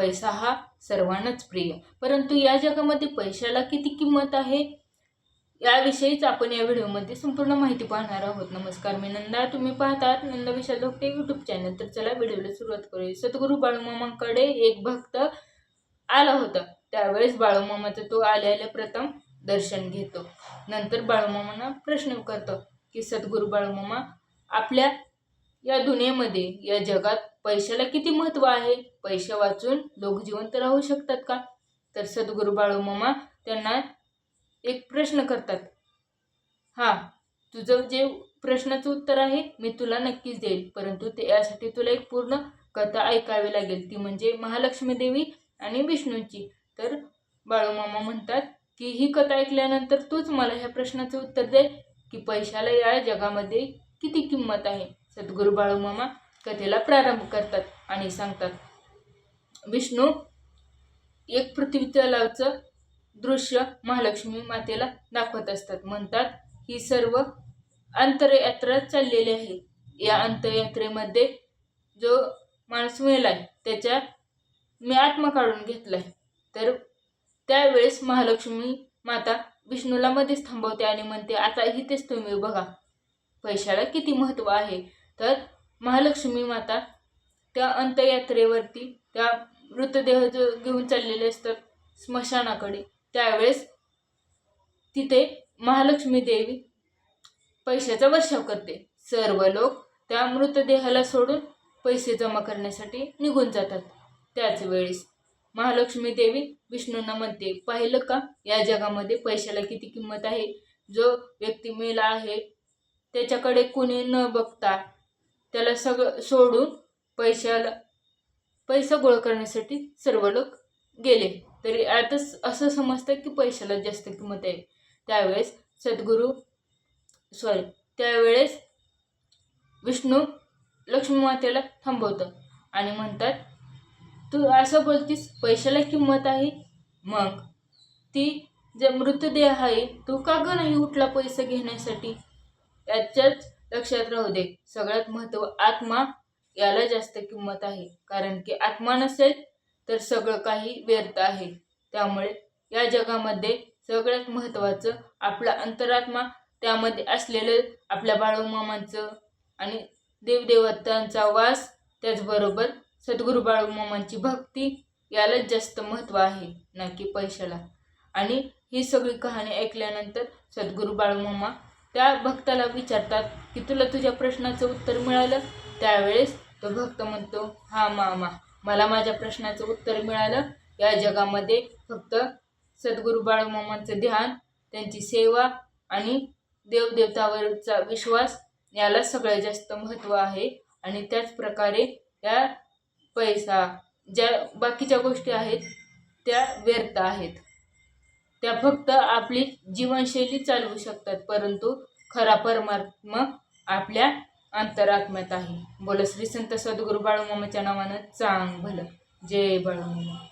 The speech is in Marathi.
पैसा हा सर्वांनाच प्रिय. परंतु या जगामध्ये पैशाला किती किंमत आहे? याविषयीच आपण या व्हिडिओमध्ये संपूर्ण माहिती पाहणार आहोत. नमस्कार मी नंदा. तुम्ही पाहतात नंदा विशाल धोकटे यूट्यूब चॅनल तर चला व्हिडिओला सुरुवात करूया. सद्गुरू बाळूमामांकडे एक भक्त आला होता. त्यावेळेस बाळूमामाचं तो आले प्रथम दर्शन घेतो. नंतर बाळूमामांना प्रश्न करतो की सद्गुरू बाळूमामा आपल्या या दुनियेमध्ये या जगात पैशाला किती महत्त्व आहे? पैसे वाचून लोक जिवंत राहू शकतात का? तर सद्गुरू बाळूमामा त्यांना एक प्रश्न करतात. हा तुझं जे प्रश्नाचं उत्तर आहे मी तुला नक्कीच देईल. परंतु ते यासाठी तुला एक पूर्ण कथा ऐकावी लागेल. ती म्हणजे महालक्ष्मी देवी आणि विष्णूंची. तर बाळूमामा म्हणतात की ही कथा ऐकल्यानंतर तूच मला ह्या प्रश्नाचं उत्तर दे की पैशाला या जगामध्ये किती किंमत आहे? सद्गुरू बाळूमामा कथेला प्रारंभ करतात आणि सांगतात विष्णू एक पृथ्वी तलावचं दृश्य महालक्ष्मी मातेला दाखवत असतात. म्हणतात ही सर्व अंतरयात्रा चाललेली आहे. या अंतरयात्रेमध्ये जो माणूस मेलाय त्याच्या मी आत्मा काढून घेतलाय. तर त्यावेळेस महालक्ष्मी माता विष्णूला मध्येच थांबवते आणि म्हणते आता इथेच तुम्ही बघा. पैशाला किती महत्त्व आहे? तर महालक्ष्मी माता त्या अंतयात्रेवरती त्या मृतदेह जो घेऊन चाललेले असतात स्मशानाकडे त्यावेळेस तिथे महालक्ष्मी देवी पैशाचा वर्षाव करते. सर्व लोक त्या मृतदेहाला सोडून पैसे जमा करण्यासाठी निघून जातात. त्याच वेळेस महालक्ष्मी देवी विष्णूंना म्हणते पाहिलं का? या जगामध्ये पैशाला किती किंमत आहे? जो व्यक्ती मेला आहे त्याच्याकडे कुणी न बघता त्याला सगळं सोडून पैशाला पैसा गोळा करण्यासाठी सर्व लोक गेले. तरी आता असं समजतं की पैशाला जास्त किंमत आहे. त्यावेळेस सद्गुरू सॉरी त्यावेळेस विष्णू लक्ष्मी मातेला थांबवतं आणि म्हणतात तू असं बोलतीस पैशाला किंमत आहे? मग ती जे मृतदेह आहे तो का ग नाही उठला पैसे घेण्यासाठी? याच्याच लक्षात राहू दे. सगळ्यात महत्त्व आत्मा याला जास्त किंमत आहे. कारण की आत्मा नसेल तर सगळं काही व्यर्थ आहे. त्यामुळे या जगामध्ये सगळ्यात महत्त्वाचं आपला अंतरात्मा त्यामध्ये असलेलं आपल्या बाळूमामांचं आणि देवदेवतांचा वास त्याचबरोबर सद्गुरू बाळूमामांची भक्ती यालाच जास्त महत्त्व आहे. ना की पैशाला. आणि ही सगळी कहाणी ऐकल्यानंतर सद्गुरू बाळूमामा त्या भक्ताला विचारतात की तुला तुझ्या प्रश्नाचं उत्तर मिळालं? त्यावेळेस तो भक्त म्हणतो हा मामा मला माझ्या प्रश्नाचं उत्तर मिळालं. या जगामध्ये फक्त सद्गुरू बाळूमामांचं ध्यान त्यांची सेवा आणि देवदेवतावरचा विश्वास याला सगळ्यात जास्त महत्त्व आहे. आणि त्याच प्रकारे या पैसा ज्या बाकीच्या गोष्टी आहेत त्या व्यर्थ आहेत. त्या फक्त आपली जीवनशैली चालवू शकतात परंतु खरा परमात्मा आपल्या अंतरात्म्यात आहे. बोला श्री संत सद्गुरू बाळूमामाच्या नावानं चांग भलं जय बाळूमामा.